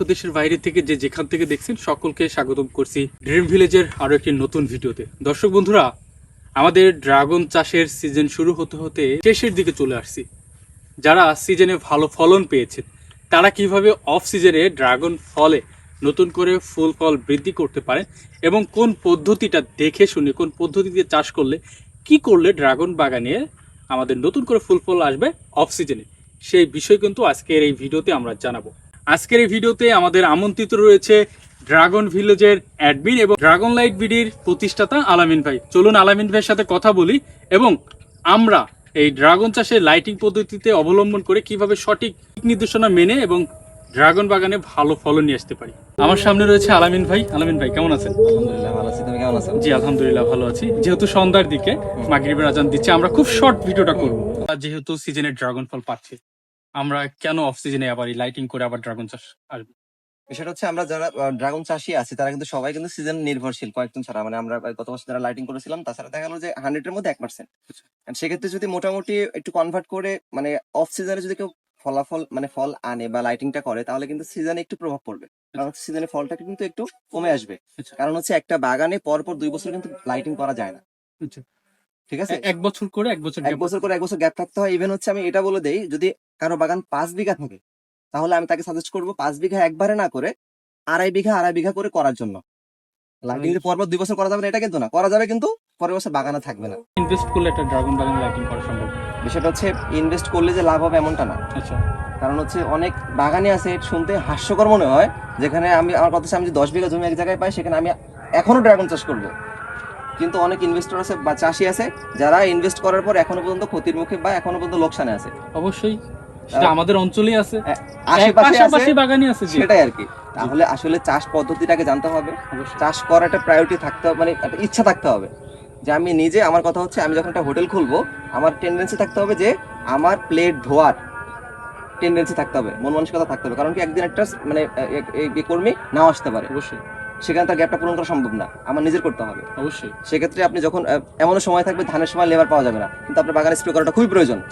ও দেশের বাইরে থেকে যে যেখান থেকে দেখছেন, সকলকে স্বাগতম করছি ড্রিম ভিলেজের আরও একটি নতুন ভিডিওতে। দর্শক বন্ধুরা, আমাদের ড্রাগন চাষের সিজন শুরু হতে হতে শেষের দিকে চলে আসছি। যারা সিজনে ভালো ফলন পেয়েছে তারা কীভাবে অফ সিজনে ড্রাগন ফলে নতুন করে ফুল ফল বৃদ্ধি করতে পারে এবং কোন পদ্ধতিটা দেখে শুনে, কোন পদ্ধতিতে চাষ করলে কি করলে ড্রাগন বাগানে আমাদের নতুন করে ফুল ফল আসবে অফ সিজনে সেই বিষয় কিন্তু আজকের এই ভিডিওতে আমরা জানাব। আজকের এই ভিডিওতে আমাদের আমন্ত্রিত রয়েছে ড্রাগন ভিলেজের অ্যাডমিন এবং ড্রাগন লাইট বিডির প্রতিষ্ঠাতা আলামিন ভাই। চলুন আলামিন ভাইয়ের সাথে কথা বলি এবং আমরা এই ড্রাগন চাষে লাইটিং পদ্ধতিতে অবলম্বন করে কীভাবে সঠিক নির্দেশনা মেনে এবং ড্রাগন বাগানে ভালো ফলন নিয়ে আসতে পারি। আমার সামনে রয়েছে আলামিন ভাই। আলামিন ভাই কেমন আছেন? আলহামদুলিল্লাহ ভালো আছি। তুমি কেমন আছো? জি আলহামদুলিল্লাহ ভালো আছি। যেহেতু সন্ধ্যার দিকে মাগরিবের আজান দিচ্ছে আমরা খুব শর্ট ভিডিওটা করব। যেহেতু সিজনে ড্রাগন ফল পাচ্ছি। আমরা কেন অফ সিজনে আবার লাইটিং করে আবার ড্রাগন চাষ আসবে বিষয়টা হচ্ছে আমরা যারা ড্রাগন চাষি আছি তারা কিন্তু সবাই কিন্তু সিজন নির্ভরশীল কয়েকজন ছাড়া। মানে আমরা গত বছর যারা লাইটিং করেছিলাম তাছাড়া দেখা গেলো যে হান্ড্রেড এর মধ্যে এক পার্সেন্ট সেক্ষেত্রে যদি মোটামুটি একটু কনভার্ট করে মানে অফ সিজনে যদি কেউ ফলাফল মানে ফল আনে বা লাইটিংটা করে তাহলে কিন্তু সিজনে একটু প্রভাব পড়বে। কারণ সিজনে ফলটা কিন্তু একটু কমে আসবে। আচ্ছা। কারণ হচ্ছে একটা বাগানে পর পর দুই বছর কিন্তু লাইটিং করা যায় না। আচ্ছা। ঠিক আছে? এক বছর করে এক বছর এক বছর করে এক বছর গ্যাপ থাকতে হয়। ইভেন হচ্ছে আমি এটা বলে দেই যদি কারও বাগান পাঁচ বিঘা থাকে তাহলে আমি তাকে সাজেস্ট করব পাঁচ বিঘা একবারে না করে আড়াই বিঘা আড়াই বিঘা করে করার জন্য। লাইটিং যে পরপর দুই বছর করা যাবে না এটা কিন্তু না। করা যাবে কিন্তু পরের বছর বাগানে থাকবে না। ইনভেস্ট করলে একটা ড্রাগন বাগানে লাইটিং করা সম্ভব? বিষয়টা হচ্ছে ইনভেস্ট করলে যে লাভ হবে এমনটা না। আচ্ছা। কারণ হচ্ছে অনেক বাগানে আছে শুনতে হাস্যকর মনে হয় যেখানে আমি আমার কথা আমি যদি দশ বিঘা জমি এক জায়গায় পাই সেখানে আমি এখনও ড্রাগন চাষ করব। কিন্তু অনেক ইনভেস্টর আছে বা চাষি আছে যারা ইনভেস্ট করার পর এখনও পর্যন্ত ক্ষতির মুখে বা এখনও পর্যন্ত লোকসানে আছে। অবশ্যই। সেটা আমাদের অঞ্চলেই আছে। আশেপাশে আছে বাগানই আছে সেটাই আর কি। তাহলে আসলে চাষ পদ্ধতিটাকে জানতে হবে। চাষ করার একটা প্রায়োরিটি থাকতে হবে মানে একটা ইচ্ছা থাকতে হবে। যে আমি নিজে আমার কথা হচ্ছে আমি যখন একটা হোটেল খুলবো আমার টেন্ডেন্সি থাকতে হবে যে আমার প্লেট ধোয়ার টেন্ডেন্সি থাকতে হবে মন মানসিকতা থাকতে হবে। কারণ কি একদিন একটা মানে এ- এ- এ কর্মী নাও আসতে পারে। অবশ্যই। সেখানে তার গ্যাপটা পূরণ করা সম্ভব না আমার নিজের করতে হবে। অবশ্যই। সেক্ষেত্রে আপনি যখন আহ, এমনও সময় থাকবে ধানের সময় লেবার পাওয়া যাবে না। কিন্তু আপনার বাগানে স্প্রে করাটা খুবই প্রয়োজন।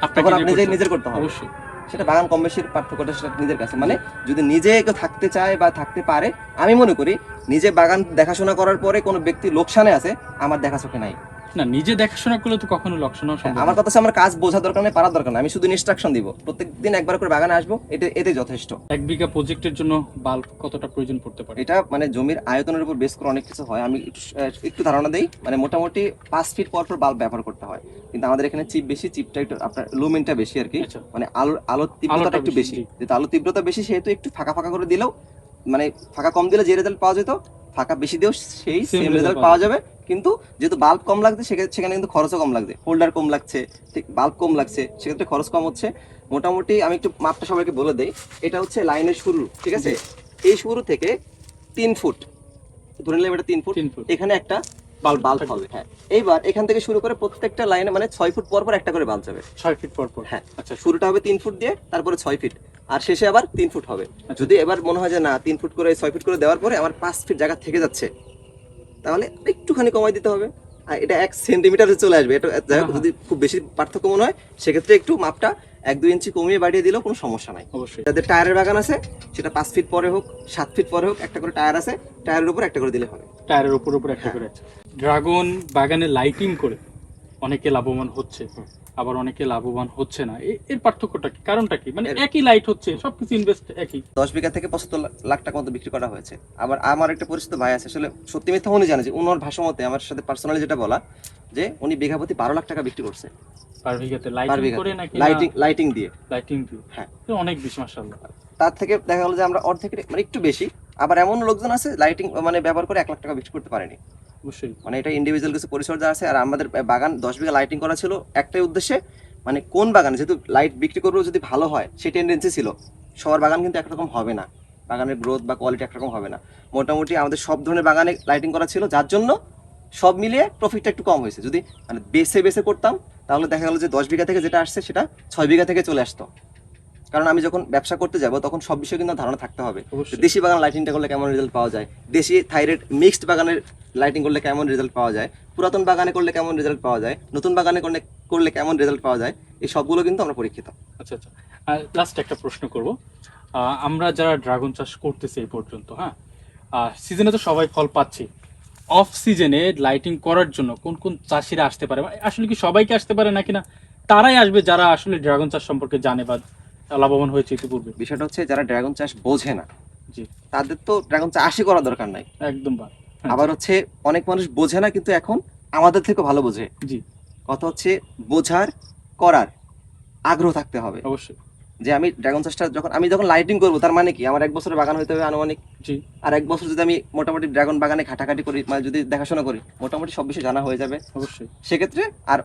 তখন আপনি নিজে নিজে নিজের করতে হবে। হবে অবশ্যই। সেটা বাগান কম বেশির পার্থক্যটা সেটা নিজের কাছে। মানে যদি নিজে কেউ থাকতে চায় বা থাকতে পারে আমি মনে করি নিজে বাগান দেখাশোনা করার পরে কোনো ব্যক্তি লোকসানে আছে আমার দেখা চোখে নাই। না নিজে দেখাশোনা করলে তো কখনো লক্ষণ সম্ভব আমার কথা আমার কাজ বোঝা দরকার নেই পারার দরকার নেই। আমি শুধু ইনস্ট্রাকশন দিব। প্রত্যেকদিন একবার করে বাগানে আসব এটা এতে যথেষ্ট। এক বিঘা প্রজেক্টের জন্য বাল্ব কতটা প্রয়োজন পড়তে পারে? এটা মানে জমির আয়তনের উপর বেস করে অনেক কিছু হয়। আমি একটু ধারণা দেই। মানে মোটামুটি পাঁচ ফিট পর পর বাল্ব ব্যবহার করতে হয়। কিন্তু আমাদের এখানে চিপ বেশি চিপটা একটু আপনার লুমেনটা বেশি আর কি। আচ্ছা। মানে আলোর আলোর তীব্রতাটা একটু বেশি, যেহেতু আলোর তীব্রতা বেশি সেহেতু একটু ফাঁকা ফাঁকা করে দিলেও মানে ফাঁকা কম দিলে যে রেজাল্ট পাওয়া যেত ফাঁকা বেশি দিয়েও সেই সেম রেজাল্ট পাওয়া যাবে। কিন্তু যেহেতু বাল্ব কম লাগছে সেখানে কিন্তু খরচও কম লাগছে। হোল্ডার কম লাগছে ঠিক বাল্ব কম লাগছে সেক্ষেত্রে খরচ কম হচ্ছে। মোটামুটি আমি একটু মাপটা সবাইকে বলে দেই। এটা হচ্ছে লাইনের শুরু ঠিক আছে? এই শুরু থেকে তিন ফুট। ধরে নিলাম এটা তিন ফুট। তিন ফুট। এখানে একটা বাল্ব বাল্ব হবে হ্যাঁ। এইবার এখান থেকে শুরু করে প্রত্যেকটা লাইনে মানে ছয় ফুট পর পর একটা করে বাল্ব যাবে। ছয় ফিট পর পর? হ্যাঁ। আচ্ছা। শুরুটা হবে তিন ফুট দিয়ে তারপরে ছয় ফিট। আর শেষে আবার তিন ফুট হবে। আচ্ছা। যদি এবার মনে হয় যে না তিন ফুট করে ছয় ফুট করে দেওয়ার পরে আমার পাঁচ ফিট জায়গা থেকে যাচ্ছে তাহলে একটুখানি কমাই দিতে হবে। আর এটা এক সেন্টিমিটারে চলে আসবে। এটা যাই হোক, হ্যাঁ, যদি খুব বেশি পার্থক্য মনে হয় সেক্ষেত্রে একটু মাপটা এক দুই ইঞ্চি কমিয়ে বাড়িয়ে দিলেও কোনো সমস্যা নাই। অবশ্যই। যাদের টায়ারের বাগান আছে সেটা পাঁচ ফিট পরে হোক সাত ফিট পরে হোক একটা করে টায়ার আছে টায়ারের উপর একটা করে দিলে হবে। টায়ারের উপর উপর একটা করে আছে। ড্রাগন বাগানে লাইটিং করে অনেকে লাভবান হচ্ছে। আবার অনেকে লাভবান হচ্ছে না। এর পার্থক্যটা কি? কারণটা কি? মানে একই লাইট হচ্ছে সবকিছু ইনভেস্ট একই। দশ বিঘা থেকে পঁচাত্তর লাখ টাকা মতো বিক্রি করা হয়েছে। আবার আমার একটা পরিচিত ভাই আছে আসলে সত্যি মিথ্যা উনি জানে যে উনার ভাষা মতে আমার সাথে পার্সোনালি যেটা বলা যে উনি বিঘা প্রতি বারো লাখ টাকা বিক্রি করছে। পার বিঘাতে লাইটিং করে নাকি লাইটিং লাইটিং দিয়ে। লাইটিং দিয়ে। হ্যাঁ। অনেক বেশি মাশাআল্লাহ। তার থেকে দেখা গেল যে আমরা অর্ধেকের মানে একটু বেশি। আবার এমন লোকজন আছে লাইটিং মানে ব্যবহার করে এক লাখ টাকা বিক্রি করতে পারেনি। অবশ্যই। মানে এটা ইন্ডিভিজুয়াল কিছু পরিচর্যা আছে, আর আমাদের বাগান, দশ বিঘা লাইটিং করা ছিল, একটাই উদ্দেশ্যে মানে কোন বাগানে, যেহেতু লাইট বিক্রি করব যদি ভালো হয়, সেই টেন্ডেন্সি ছিল। সবার বাগান কিন্তু একরকম হবে না। বাগানের গ্রোথ বা কোয়ালিটি একরকম হবে না। মোটামুটি আমাদের সব ধরনের বাগানে লাইটিং করা ছিল, যার জন্য সব মিলিয়ে প্রফিটটা একটু কম হয়েছে। যদি মানে বেছে বেছে করতাম, তাহলে দেখা গেলো যে দশ বিঘা থেকে যেটা আসছে, সেটা ছয় বিঘা থেকে চলে আসতো। কারণ আমি যখন ব্যবসা করতে যাব তখন সব বিষয়ে কিন্তু ধারণা থাকতে হবে। দেশি বাগান লাইটিংটা করলে কেমন রেজাল্ট পাওয়া যায়? দেশি থাইরয়েড মিক্সড বাগানের লাইটিং করলে কেমন রেজাল্ট পাওয়া যায়? পুরাতন বাগানে করলে কেমন রেজাল্ট পাওয়া যায়? নতুন বাগানে করলে করলে কেমন রেজাল্ট পাওয়া যায়? এই সবগুলো কিন্তু আমরা পরীক্ষিত। আচ্ছা আচ্ছা। লাস্ট একটা প্রশ্ন করব। আমরা যারা ড্রাগন চাষ করতেছি এই পর্যন্ত হ্যাঁ? সিজনে তো সবাই ফল পাচ্ছি। অফ সিজনে লাইটিং করার জন্য কোন কোন চাষিরা আসতে পারে? আসলে কি সবাইকে আসতে পারে নাকি না? তারাই আসবে যারা আসলে ড্রাগন চাষ সম্পর্কে জানে বা লাভবান হয়েছে ইতিপূর্বে। বিষয়টা হচ্ছে যারা ড্রাগন চাষ বোঝে না জি। তাদের তো ড্রাগন চাষই করা দরকার নাই। একদম হ্যাঁ, আবার হচ্ছে অনেক মানুষ বোঝে না কিন্তু এখন আমাদের থেকে ভালো বোঝে। জি। কথা হচ্ছে বোঝার করার আগ্রহ থাকতে হবে। অবশ্যই। যে আমি ড্রাগন চাষটা যখন আমি যখন লাইটিং করব তার মানে কি? আমার এক বছরের বাগান হইতে হবে আনুমানিক। আর এক বছর যদি আমি মোটামুটি ড্রাগন বাগানে ঘাটাঘাটি করি মানে যদি দেখাশোনা করি মোটামুটি সব বিষয় জানা হয়ে যাবে। অবশ্যই। সেক্ষেত্রে আর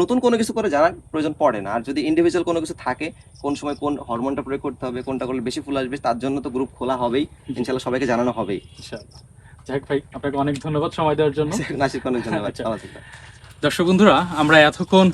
নতুন কোনো কিছু করে জানার প্রয়োজন পড়ে না। আর যদি ইন্ডিভিজুয়াল কোনো কিছু থাকে কোন সময় কোন হরমোনটা প্রয়োগ করতে হবে কোনটা করলে বেশি ফুল আসবে তার জন্য তো গ্রুপ খোলা হবেই। ইনশাল্লাহ সবাইকে জানানো হবেই। যাক ভাই আপনাকে অনেক ধন্যবাদ সময় দেওয়ার জন্য। নাসির খানের জন্য আচ্ছা। দর্শক বন্ধুরা আমরা এতক্ষণ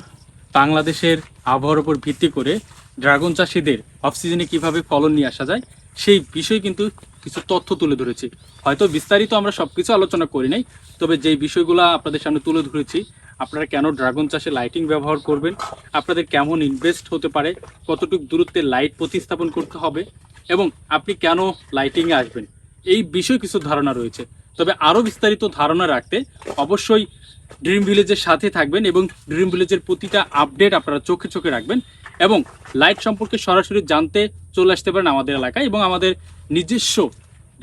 বাংলাদেশের আবহাওয়ার উপর ভিত্তি করে ড্রাগন চাষিদের অফ সিজনে কীভাবে ফলন নিয়ে আসা যায়, সেই বিষয়ে কিন্তু কিছু তথ্য তুলে ধরেছি। হয়তো বিস্তারিত আমরা সবকিছু আলোচনা করি নাই, তবে যেই বিষয়গুলো আপনাদের সামনে তুলে ধরেছি, আপনারা কেন ড্রাগন চাষে লাইটিং ব্যবহার করবেন, আপনাদের কেমন ইনভেস্ট হতে পারে, কতটুকু দূরত্বে লাইট প্রতিস্থাপন করতে হবে, এবং আপনি কেন লাইটিংয়ে আসবেন, এই বিষয়ে কিছু ধারণা রয়েছে। তবে আরও বিস্তারিত ধারণা রাখতে অবশ্যই ড্রিম ভিলেজের সাথে থাকবেন এবং ড্রিম ভিলেজের প্রতিটা আপডেট আপনারা চোখে চোখে রাখবেন এবং লাইট সম্পর্কে সরাসরি জানতে চলে আসতে পারেন আমাদের এলাকায় এবং আমাদের নিজস্ব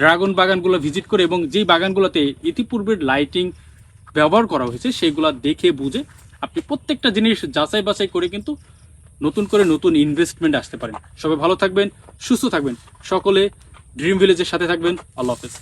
ড্রাগন বাগানগুলো ভিজিট করে এবং যেই বাগানগুলোতে ইতিপূর্বের লাইটিং ব্যবহার করা হয়েছে, সেগুলো দেখে বুঝে আপনি প্রত্যেকটা জিনিস যাচাই বাছাই করে কিন্তু নতুন করে নতুন ইনভেস্টমেন্ট আসতে পারেন। সবাই ভালো থাকবেন, সুস্থ থাকবেন। সকলে ড্রিম ভিলেজের সাথে থাকবেন। আল্লাহ হাফেজ।